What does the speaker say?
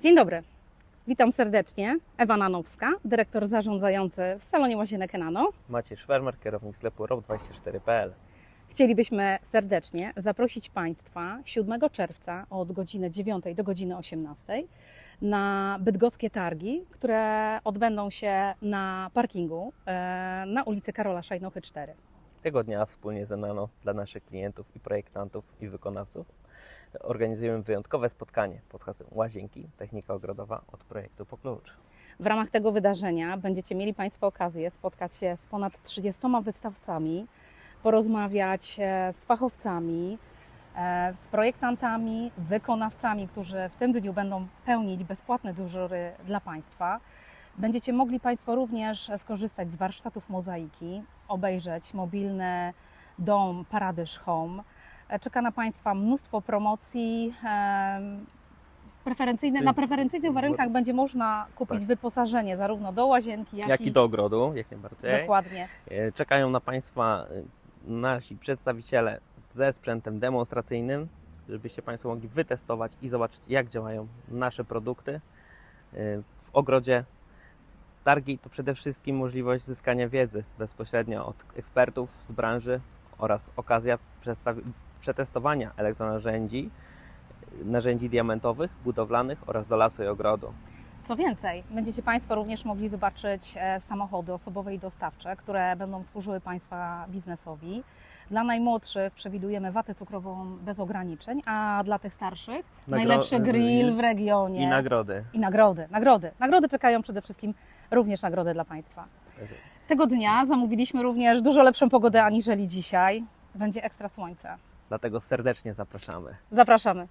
Dzień dobry. Witam serdecznie. Ewa Nanowska, dyrektor zarządzający w salonie Łazienek Enano. Maciej Szwermer, kierownik sklepu rob24.pl. Chcielibyśmy serdecznie zaprosić Państwa 7 czerwca od godziny 9 do godziny 18 na bydgoskie targi, które odbędą się na parkingu e, na ulicy Karola Szajnochy 4. Tego dnia wspólnie z Enano dla naszych klientów i projektantów i wykonawców organizujemy wyjątkowe spotkanie pod hasłem Łazienki, technika ogrodowa od projektu po klucz. W ramach tego wydarzenia będziecie mieli Państwo okazję spotkać się z ponad 30 wystawcami, porozmawiać e, z fachowcami, e, z projektantami, wykonawcami, którzy w tym dniu będą pełnić bezpłatne dyżury dla Państwa. Będziecie mogli Państwo również skorzystać z warsztatów mozaiki, obejrzeć mobilny dom Paradyż Home. E, Czeka na Państwa mnóstwo promocji. em, Preferencyjne, Czyli- na preferencyjnych warunkach będzie można kupić Tak. wyposażenie zarówno do łazienki, jak, Jak i do ogrodu, jak najbardziej. Dokładnie. E, Czekają na Państwa e, nasi przedstawiciele ze sprzętem demonstracyjnym, żebyście Państwo mogli wytestować i zobaczyć, jak działają nasze produkty e, w ogrodzie. Targi to przede wszystkim możliwość zyskania wiedzy bezpośrednio od ekspertów z branży oraz okazja przetestowania elektronarzędzi, narzędzi diamentowych, budowlanych oraz do lasu i ogrodu. Co więcej, będziecie Państwo również mogli zobaczyć e, samochody osobowe i dostawcze, które będą służyły Państwa biznesowi. Dla najmłodszych przewidujemy watę cukrową bez ograniczeń, a dla tych starszych Nagro- najlepszy grill w regionie I nagrody. i nagrody. Nagrody. Nagrody czekają przede wszystkim również nagrody dla Państwa. Tego dnia zamówiliśmy również dużo lepszą pogodę aniżeli dzisiaj. Będzie ekstra słońce. Dlatego serdecznie zapraszamy. Zapraszamy.